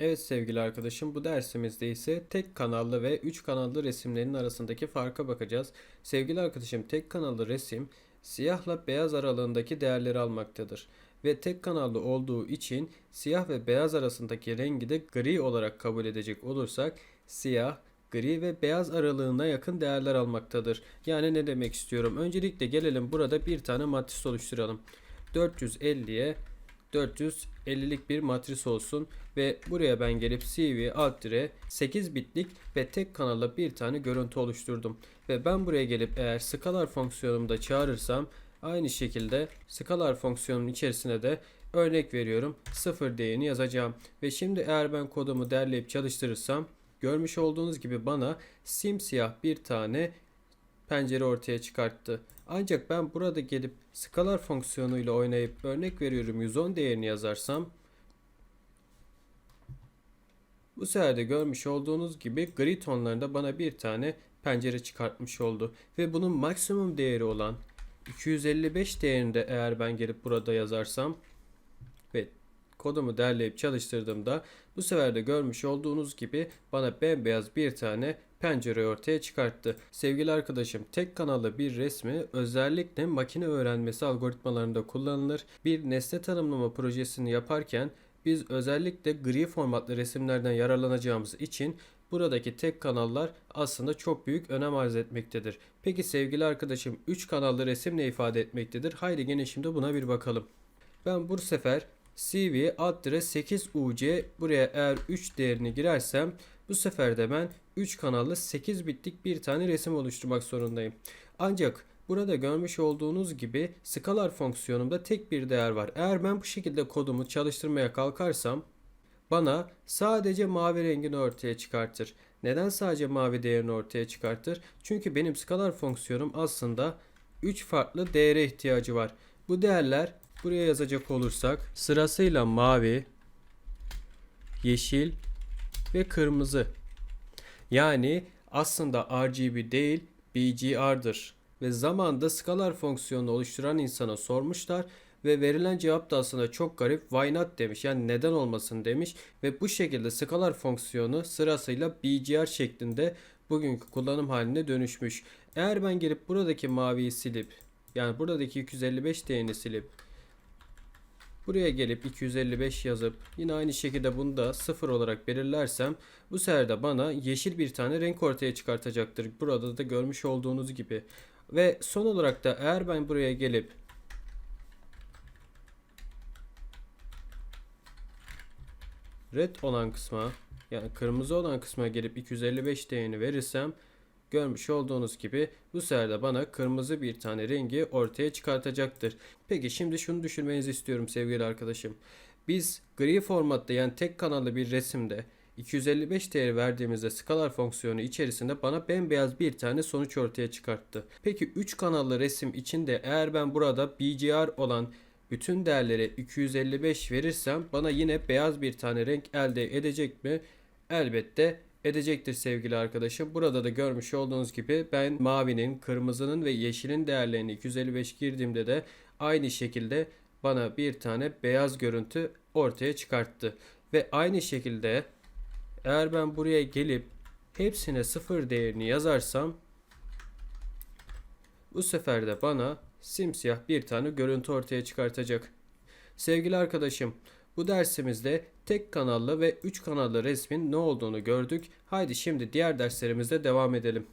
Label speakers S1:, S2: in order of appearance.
S1: Evet sevgili arkadaşım bu dersimizde ise tek kanallı ve 3 kanallı resimlerin arasındaki farka bakacağız. Sevgili arkadaşım tek kanallı resim siyahla beyaz aralığındaki değerleri almaktadır. Ve tek kanallı olduğu için siyah ve beyaz arasındaki rengi de gri olarak kabul edecek olursak siyah, gri ve beyaz aralığına yakın değerler almaktadır. Yani ne demek istiyorum? Öncelikle gelelim burada bir tane matris oluşturalım. 450'ye 450'lik bir matris olsun ve buraya ben gelip CV alt dire 8 bitlik ve tek kanalla bir tane görüntü oluşturdum. Ve ben buraya gelip eğer scalar fonksiyonumu da çağırırsam aynı şekilde scalar fonksiyonunun içerisine de örnek veriyorum 0 değerini yazacağım. Ve şimdi eğer ben kodumu derleyip çalıştırırsam görmüş olduğunuz gibi bana simsiyah bir tane pencere ortaya çıkarttı. Ancak ben burada gelip skalar fonksiyonuyla oynayıp örnek veriyorum 110 değerini yazarsam bu sefer de görmüş olduğunuz gibi gri tonlarında bana bir tane pencere çıkartmış oldu. Ve bunun maksimum değeri olan 255 değerinde eğer ben gelip burada yazarsam ve kodumu derleyip çalıştırdığımda bu sefer de görmüş olduğunuz gibi bana bembeyaz bir tane pencere ortaya çıkarttı. Sevgili arkadaşım tek kanallı bir resmi özellikle makine öğrenmesi algoritmalarında kullanılır. Bir nesne tanımlama projesini yaparken biz özellikle gri formatlı resimlerden yararlanacağımız için buradaki tek kanallar aslında çok büyük önem arz etmektedir. Peki sevgili arkadaşım 3 kanallı resim ne ifade etmektedir? Haydi gene şimdi buna bir bakalım. Ben bu sefer CV alt dire 8 UC buraya eğer 3 değerini girersem bu sefer de ben 3 kanallı 8 bitlik bir tane resim oluşturmak zorundayım. Ancak burada görmüş olduğunuz gibi scalar fonksiyonumda tek bir değer var. Eğer ben bu şekilde kodumu çalıştırmaya kalkarsam bana sadece mavi rengini ortaya çıkartır. Neden sadece mavi değerini ortaya çıkartır? Çünkü benim scalar fonksiyonum aslında 3 farklı değere ihtiyacı var. Bu değerler buraya yazacak olursak sırasıyla mavi, yeşil ve kırmızı. Yani aslında RGB değil BGR'dır. Ve zamanda skalar fonksiyonunu oluşturan insana sormuşlar ve verilen cevap da aslında çok garip why not demiş yani neden olmasın demiş ve bu şekilde skalar fonksiyonu sırasıyla BGR şeklinde bugünkü kullanım haline dönüşmüş. Eğer ben gelip buradaki maviyi silip yani buradaki 255 değerini silip Buraya gelip 255 yazıp yine aynı şekilde bunu da 0 olarak belirlersem bu sefer de bana yeşil bir tane renk ortaya çıkartacaktır. Burada da görmüş olduğunuz gibi. Ve son olarak da eğer ben buraya gelip red olan kısma yani kırmızı olan kısma gelip 255 değerini verirsem Görmüş olduğunuz gibi bu sefer de bana kırmızı bir tane rengi ortaya çıkartacaktır. Peki şimdi şunu düşünmenizi istiyorum sevgili arkadaşım. Biz gri formatta yani tek kanallı bir resimde 255 değeri verdiğimizde skalar fonksiyonu içerisinde bana bembeyaz bir tane sonuç ortaya çıkarttı. Peki 3 kanallı resim içinde eğer ben burada BGR olan bütün değerlere 255 verirsem bana yine beyaz bir tane renk elde edecek mi? Elbette edecektir sevgili arkadaşım. Burada da görmüş olduğunuz gibi ben mavinin, kırmızının ve yeşilin değerlerini 255 girdiğimde de aynı şekilde bana bir tane beyaz görüntü ortaya çıkarttı. Ve aynı şekilde eğer ben buraya gelip hepsine sıfır değerini yazarsam bu sefer de bana simsiyah bir tane görüntü ortaya çıkartacak. Sevgili arkadaşım bu dersimizde tek kanallı ve 3 kanallı resmin ne olduğunu gördük. Haydi şimdi diğer derslerimizde devam edelim.